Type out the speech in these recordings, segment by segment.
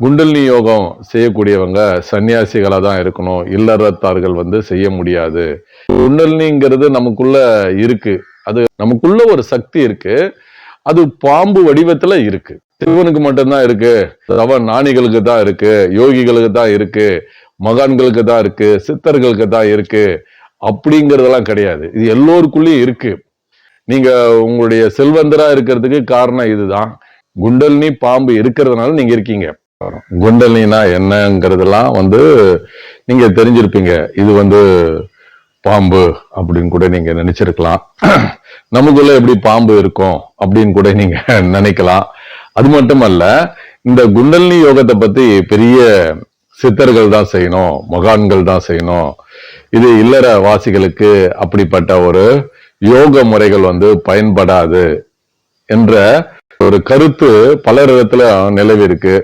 குண்டலினி யோகம் செய்யக்கூடியவங்க சன்னியாசிகளாக தான் இருக்கணும். இல்லறத்தார்கள் வந்து செய்ய முடியாது. குண்டலினிங்கிறது நமக்குள்ள இருக்கு. அது நமக்குள்ள ஒரு சக்தி இருக்கு. அது பாம்பு வடிவத்துல இருக்கு. சிவனுக்கு மட்டும்தான் இருக்கு. தவ ஞானிகளுக்கு தான் இருக்கு. யோகிகளுக்கு தான் இருக்கு. மகான்களுக்கு தான் இருக்கு. சித்தர்களுக்கு தான் இருக்கு. அப்படிங்கறதெல்லாம் கிடையாது. இது எல்லோருக்குள்ளேயும் இருக்கு. நீங்க உங்களுடைய செல்வந்தரா இருக்கிறதுக்கு காரணம் இதுதான். குண்டல்னி பாம்பு இருக்கிறதுனால நீங்க இருக்கீங்க. குண்டலினா என்னங்கிறதெல்லாம் வந்து நீங்க தெரிஞ்சிருப்பீங்க. இது வந்து பாம்பு அப்படின்னு கூட நீங்க நினைச்சிருக்கலாம். நமக்குள்ள எப்படி பாம்பு இருக்கும் அப்படின்னு கூட நீங்க நினைக்கலாம். அது மட்டுமல்ல இந்த குண்டலினி யோகத்தை பத்தி பெரிய சித்தர்கள் தான் செய்யணும் மகான்கள் தான் செய்யணும். இது இல்லற வாசிகளுக்கு அப்படிப்பட்ட ஒரு யோக முறைகள் வந்து பயன்படாது என்ற ஒரு கருத்து பலரிடத்துல நிலவி இருக்கு.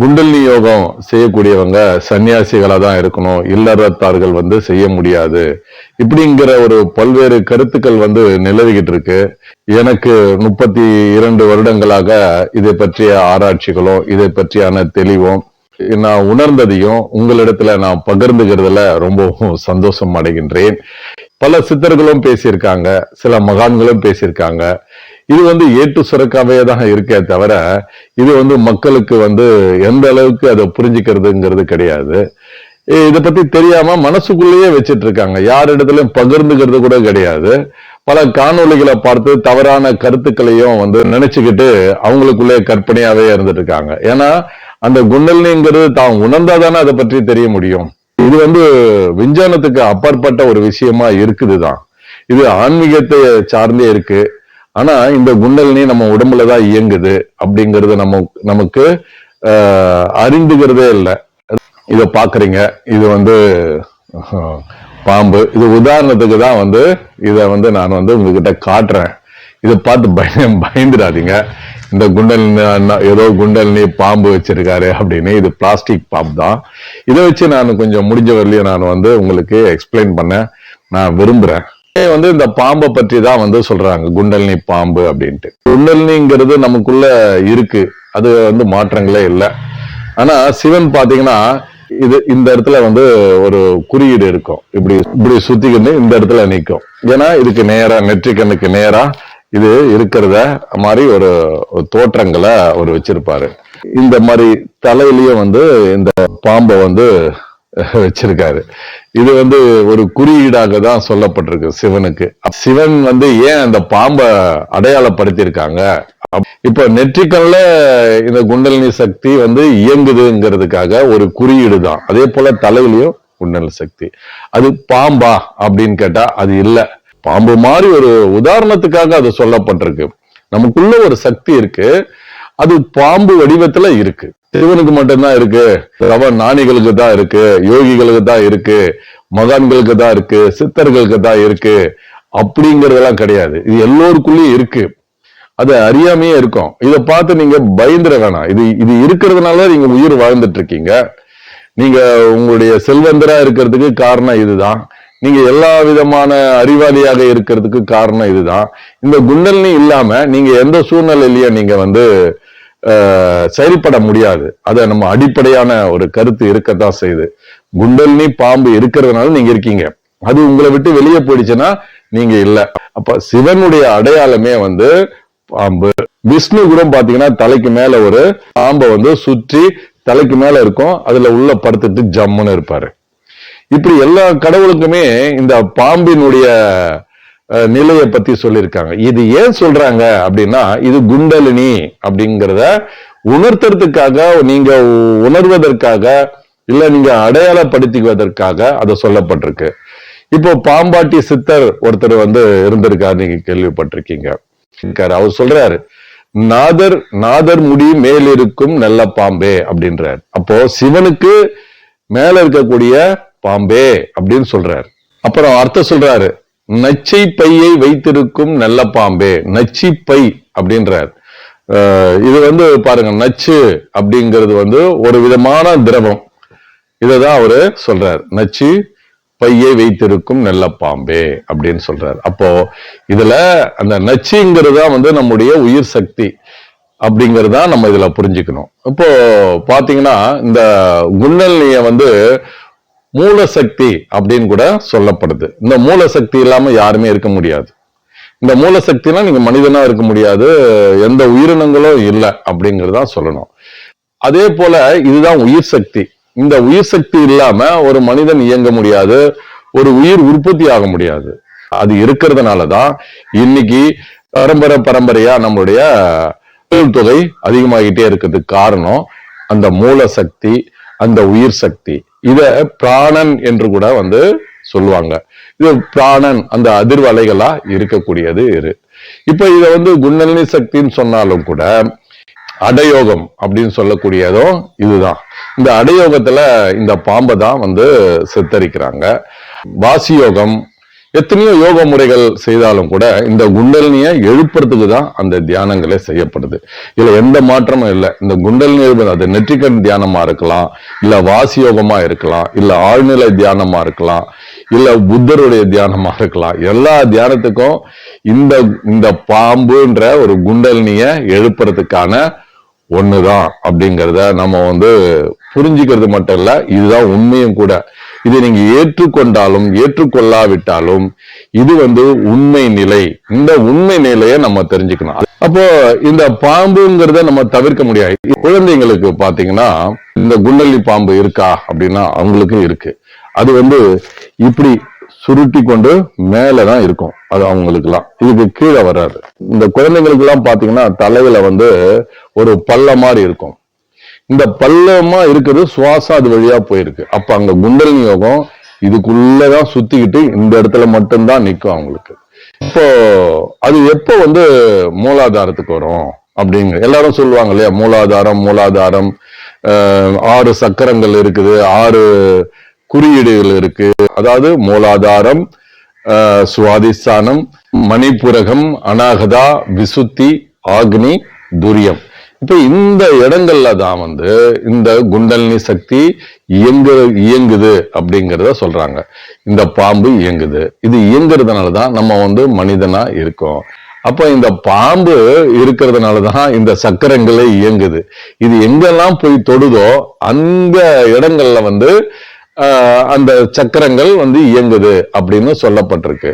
குண்டலினி யோகம் செய்யக்கூடியவங்க சன்னியாசிகளாக தான் இருக்கணும். இல்லறத்தார்கள் வந்து செய்ய முடியாது. இப்படிங்கிற ஒரு பல்வேறு கருத்துக்கள் வந்து நிலவிக்கிட்டு இருக்கு. எனக்கு முப்பத்தி இரண்டு வருடங்களாக இதை பற்றிய ஆராய்ச்சிகளும் இதை பற்றியான தெளிவும் நான் உணர்ந்ததையும் உங்களிடத்துல நான் பகிர்ந்துகிறதுல ரொம்பவும் சந்தோஷம் அடைகின்றேன். பல சித்தர்களும் பேசியிருக்காங்க சில மகான்களும் பேசியிருக்காங்க. இது வந்து ஏட்டு சுரக்காவே தான் இருக்கே தவிர இது வந்து மக்களுக்கு வந்து எந்த அளவுக்கு அதை புரிஞ்சுக்கிறதுங்கிறது கிடையாது. இதை பத்தி தெரியாம மனசுக்குள்ளேயே வச்சிட்டு இருக்காங்க யார் இடத்துலயும் பகிர்ந்துக்கிறது கூட கிடையாது. பல காணொளிகளை பார்த்து தவறான கருத்துக்களையும் வந்து நினைச்சுக்கிட்டு அவங்களுக்குள்ளே கற்பனையாவே இருந்துட்டு இருக்காங்க ஏன்னா அந்த குண்டலினிங்கிறது தான் உணர்ந்தாதானே அதை பற்றி தெரிய முடியும். இது வந்து விஞ்ஞானத்துக்கு அப்பாற்பட்ட ஒரு விஷயமா இருக்குதுதான். இது ஆன்மீகத்தை சார்ந்தே இருக்கு. ஆனா இந்த குண்டலினி நம்ம உடம்புல தான் இயங்குது அப்படிங்கறது நம்ம நமக்கு அறிந்துகிறதே இல்லை. இதை பாக்குறீங்க. இது வந்து பாம்பு. இது உதாரணத்துக்கு தான் வந்து இதை வந்து நான் வந்து உங்ககிட்ட காட்டுறேன். இதை பார்த்து பய பயந்துடாதீங்க. இந்த குண்டல் ஏதோ குண்டல்னி பாம்பு வச்சிருக்காரு அப்படின்னு. இது பிளாஸ்டிக் பாம்பு தான். இதை வச்சு நான் கொஞ்சம் முடிஞ்ச வரலையும் நான் வந்து உங்களுக்கு எக்ஸ்பிளைன் பண்ண நான் விரும்புகிறேன் வந்து இந்த பாம்பை பற்றி தான் வந்து சொல்றாங்க குண்டலினி பாம்பு அப்படின்ட்டு. குண்டலினிங்கிறது நமக்குள்ள இருக்கு அது வந்து மாற்றங்களே இல்லை. ஆனா சிவன் பாத்தீங்கன்னா இது இந்த இடத்துல வந்து ஒரு குறியீடு இருக்கும். இப்படி இப்படி சுத்திக்கிட்டு இந்த இடத்துல நிற்கும் ஏன்னா இதுக்கு நேரா நெற்றிக்கண்ணுக்கு நேரா இது இருக்கிறத மாதிரி ஒரு ஒரு தோற்றங்களை அவர் வச்சிருப்பாரு. இந்த மாதிரி தலையிலயே வந்து இந்த பாம்பை வந்து வச்சிருக்காரு. இது வந்து ஒரு குறியீடாக தான் சொல்லப்பட்டிருக்கு சிவனுக்கு. சிவன் வந்து ஏன் அந்த பாம்பை அடையாளப்படுத்தியிருக்காங்க? இப்ப நெற்றிக்கல்ல இந்த குண்டலினி சக்தி வந்து இயங்குதுங்கிறதுக்காக ஒரு குறியீடு தான் அதே போல தலையிலையும் குண்டலினி சக்தி. அது பாம்பா அப்படின்னு கேட்டா அது இல்ல. பாம்பு மாதிரி ஒரு உதாரணத்துக்காக அது சொல்லப்பட்டிருக்கு. நமக்குள்ள ஒரு சக்தி இருக்கு. அது பாம்பு வடிவத்துல இருக்கு. சிவனுக்கு மட்டும்தான் இருக்கு. தவ ஞானிகளுக்கு தான் இருக்கு. யோகிகளுக்கு தான் இருக்கு. மகான்களுக்கு தான் இருக்கு. சித்தர்களுக்கு தான் இருக்கு. அப்படிங்கறதெல்லாம் கிடையாது. இது எல்லோருக்குள்ளயும் இருக்கு. அது அறியாமையே இருக்கும். இதை பார்த்து நீங்க பயந்துட வேணாம். இது இது இருக்கிறதுனால நீங்க உயிர் வாழ்ந்துட்டு இருக்கீங்க நீங்க உங்களுடைய செல்வந்தரா இருக்கிறதுக்கு காரணம் இதுதான். நீங்க எல்லா விதமான அறிவாளியாக இருக்கிறதுக்கு காரணம் இதுதான். இந்த குண்டலினி இல்லாம நீங்க எந்த சூழ்நிலையிலயும் நீங்க வந்து செயல்பட முடியாது. அதை நம்ம அடிப்படையான ஒரு கருத்து இருக்கத்தான் செய்யுது. குண்டல்னி பாம்பு இருக்கிறதுனால நீங்க இருக்கீங்க. அது உங்களை விட்டு வெளியே போயிடுச்சுன்னா நீங்க இல்ல. அப்ப சிவனுடைய அடையாளமே வந்து பாம்பு. விஷ்ணு கூட பாத்தீங்கன்னா தலைக்கு மேல ஒரு பாம்பை வந்து சுற்றி தலைக்கு மேல இருக்கும். அதுல உள்ள படுத்துட்டு ஜம்முன்னு இருப்பாரு. இப்படி எல்லா கடவுளுக்குமே இந்த பாம்பினுடைய நிலையை பத்தி சொல்லியிருக்காங்க. இது ஏன் சொல்றாங்க அப்படின்னா இது குண்டலினி அப்படிங்கிறத உணர்த்துறதுக்காக நீங்க உணர்வதற்காக இல்ல நீங்க அடையாளப்படுத்திக்குவதற்காக அதை சொல்லப்பட்டிருக்கு. இப்போ பாம்பாட்டி சித்தர் ஒருத்தர் வந்து இருந்திருக்காரு நீங்க கேள்விப்பட்டிருக்கீங்க. அவர் சொல்றாரு நாதர் நாதர் முடி மேல் இருக்கும் நல்ல பாம்பே அப்படின்றார். அப்போ சிவனுக்கு மேல இருக்கக்கூடிய பாம்பே அப்படின்னு சொல்றாரு. அப்புறம் அர்த்தம் சொல்றாரு நச்சை பையை வைத்திருக்கும் நல்ல பாம்பே. நச்சி பை அப்படின்றார் இது வந்து பாருங்க நச்சு அப்படிங்கிறது வந்து ஒரு விதமான திரவம். இததான் அவரு சொல்றார். நச்சு பையை வைத்திருக்கும் நல்ல பாம்பே அப்படின்னு சொல்றாரு. அப்போ இதுல அந்த நச்சுங்கிறது வந்து நம்முடைய உயிர் சக்தி அப்படிங்கறத நம்ம இதுல புரிஞ்சுக்கணும். இப்போ பாத்தீங்கன்னா இந்த குண்டலினிய வந்து மூலசக்தி அப்படின்னு கூட சொல்லப்படுது. இந்த மூலசக்தி இல்லாம யாருமே இருக்க முடியாது. இந்த மூலசக்தினா நீங்க மனிதனா இருக்க முடியாது எந்த உயிரினங்களும் இல்லை அப்படிங்கறதா சொல்லணும். அதே போல இதுதான் உயிர் சக்தி. இந்த உயிர் சக்தி இல்லாம ஒரு மனிதன் இயங்க முடியாது ஒரு உயிர் உற்பத்தி ஆக முடியாது. அது இருக்கிறதுனால தான் இன்னைக்கு பரம்பரை பரம்பரையா நம்மளுடைய தொகை அதிகமாகிட்டே இருக்கிறதுக்கு காரணம் அந்த மூல சக்தி அந்த உயிர் சக்தி. இத பிராணன் என்று கூட வந்து சொல்லுவாங்க. இது பிராணன் அந்த அதிர்வலைகளா இருக்கக்கூடியது இரு இப்ப இத வந்து குண்டலினி சக்தின்னு சொன்னாலும் கூட அடயோகம் அப்படின்னு சொல்லக்கூடியதும் இதுதான். இந்த அடயோகத்துல இந்த பாம்பை தான் வந்து சித்தரிக்கிறாங்க. வாசி யோகம் எத்தனையோ யோக முறைகள் செய்தாலும் கூட இந்த குண்டலினியை எழுப்புறதுக்கு தான் அந்த தியானங்களே செய்யப்படுது. இதுல எந்த மாற்றமும் இல்லை. இந்த குண்டலினி எழுப்புறது அது நெற்றிக்கண் தியானமா இருக்கலாம் இல்ல வாசி யோகமா இருக்கலாம் இல்ல ஆழ்நிலை தியானமா இருக்கலாம் இல்ல புத்தருடைய தியானமா இருக்கலாம். எல்லா தியானத்துக்கும் இந்த இந்த பாம்புன்ற ஒரு குண்டலினிய எழுப்புறதுக்கான ஒண்ணுதான் அப்படிங்கிறத நம்ம வந்து புரிஞ்சுக்கிறது மட்டும் இல்ல இதுதான் உண்மையும் கூட. இதை நீங்க ஏற்றுக்கொண்டாலும் ஏற்றுக்கொள்ளாவிட்டாலும் இது வந்து உண்மை நிலை. இந்த உண்மை நிலையை நம்ம தெரிஞ்சுக்கணும். அப்போ இந்த பாம்புங்கிறத நம்ம தவிர்க்க முடியாது. குழந்தைங்களுக்கு பாத்தீங்கன்னா இந்த குண்டலி பாம்பு இருக்கா அப்படின்னா அவங்களுக்கும் இருக்கு. அது வந்து இப்படி சுருட்டி கொண்டு மேலதான் இருக்கும். அது அவங்களுக்குலாம் இதுக்கு கீழே வராது. இந்த குழந்தைங்களுக்கு எல்லாம் பாத்தீங்கன்னா தலையில வந்து ஒரு பள்ள மாதிரி இருக்கும். இந்த பள்ளமா இருக்கிறது சுவாசம் அது வழியா போயிருக்கு. அப்ப அங்க குண்டலினி யோகம் இதுக்குள்ளதான் சுத்திக்கிட்டு இந்த இடத்துல மட்டும்தான் நிற்கும் அவங்களுக்கு. இப்போ அது எப்போ வந்து மூலாதாரத்துக்கு வரும்? அப்படிங்க எல்லாரும் சொல்லுவாங்க இல்லையா மூலாதாரம் மூலாதாரம் ஆறு சக்கரங்கள் இருக்குது ஆறு குறியீடுகள் இருக்கு. அதாவது மூலாதாரம் சுவாதிஸ்தானம் மணிப்புரகம் அனாகதா விசுத்தி ஆக்னி துரியம். இப்போ இந்த இடங்கள்ல தான் வந்து இந்த குண்டலினி சக்தி இயங்கு இயங்குது அப்படிங்கிறத சொல்றாங்க. இந்த பாம்பு இயங்குது. இது இயங்குறதுனால தான் நம்ம வந்து மனிதனா இருக்கோம். அப்போ இந்த பாம்பு இருக்கிறதுனால தான் இந்த சக்கரங்களே இயங்குது. இது எங்கெல்லாம் போய் தொடுதோ அந்த இடங்கள்ல வந்து அந்த சக்கரங்கள் வந்து இயங்குது அப்படின்னு சொல்லப்பட்டிருக்கு.